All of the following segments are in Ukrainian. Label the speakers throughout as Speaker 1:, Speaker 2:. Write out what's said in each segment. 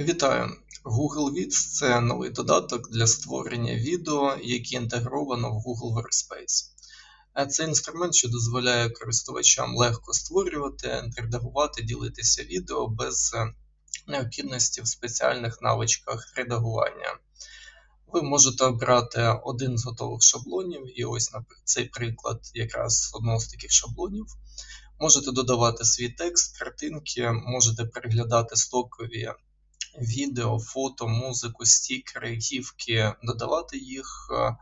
Speaker 1: Вітаю! Google Vids – це новий додаток для створення відео, який інтегровано в Google Workspace. Це інструмент, що дозволяє користувачам легко створювати, редагувати, ділитися відео без е, необхідності в спеціальних навичках редагування. Ви можете обрати один з готових шаблонів, і ось цей приклад якраз одного з таких шаблонів. Можете додавати свій текст, картинки, можете переглядати стокові відео, фото, музику, стікери, гівки, додавати їх е,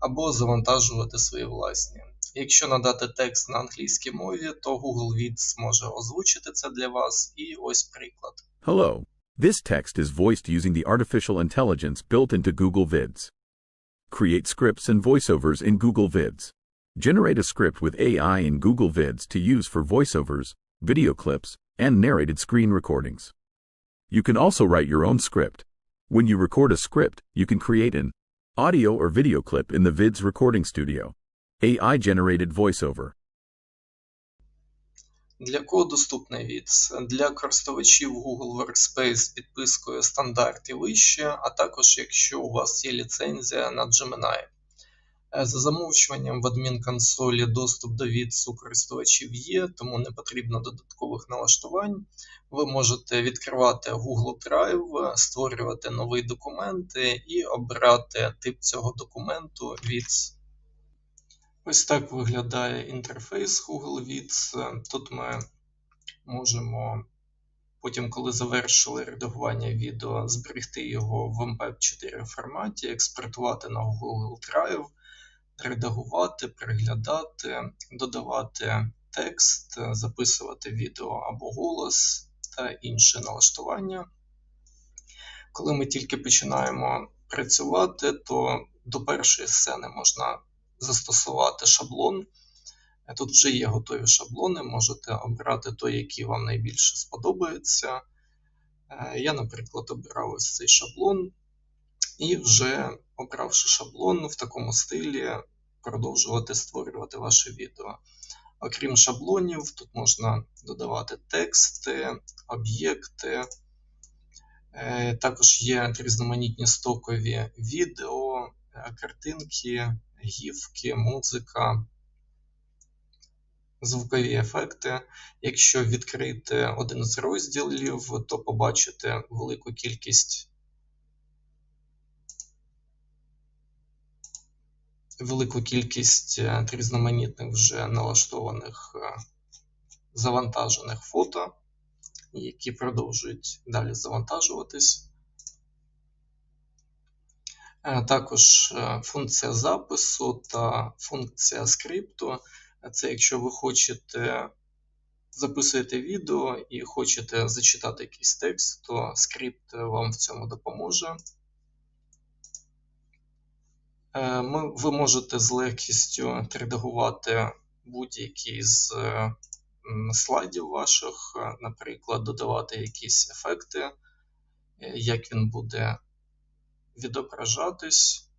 Speaker 1: або завантажувати свої власні. Якщо надати текст на англійській мові, то Google Vids може озвучити це для вас. І ось приклад.
Speaker 2: Hello. This text is voiced using the artificial intelligence built into Google Vids. Create scripts and voiceovers in Google Vids. Generate a script with AI in Google Vids to use for voiceovers, video clips, and narrated screen recordings. You can also write your own script. When you record a script, you can create an audio or video clip in the Vids recording studio. AI generated voiceover.
Speaker 1: Для кого доступний VIDS? Для користувачів Google Workspace з підпискою стандарт і вище, а також якщо у вас є ліцензія на Gemini. Е, За замовчуванням в адмінконсолі доступ до VIDS у користувачів є, тому не потрібно додаткових налаштувань. Ви можете відкривати Google Drive, створювати нові документи і обрати тип цього документу VIDS. Ось так виглядає інтерфейс Google Vids. Тут ми можемо потім, коли завершили редагування відео, зберегти його в MP4 форматі, експортувати на Google Drive, редагувати, переглядати, додавати текст, записувати відео або голос та інші налаштування. Коли ми тільки починаємо працювати, то до першої сцени можна застосувати шаблон. Тут вже є готові шаблони, можете обрати той, який вам найбільше сподобається. Я, наприклад, обирав ось цей шаблон, і вже обравши шаблон в такому стилі, продовжувати створювати ваше відео. Окрім шаблонів, тут можна додавати тексти, об'єкти. Також є різноманітні стокові відео, картинки, гівки, музика, звукові ефекти. Якщо відкрити один з розділів, то побачите велику кількість велику кількість різноманітних вже налаштованих завантажених фото, які продовжують далі завантажуватись. Також функція запису та функція скрипту. Це якщо ви хочете записуєте відео і хочете зачитати якийсь текст, то скрипт вам в цьому допоможе. Ви можете з легкістю редагувати будь-який з слайдів ваших, наприклад, додавати якісь ефекти, як він буде відображатись,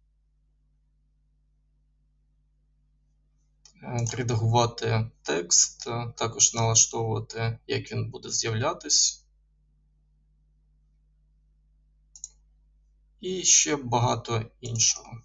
Speaker 1: редагувати текст, також налаштовувати, як він буде з'являтись. І ще багато іншого.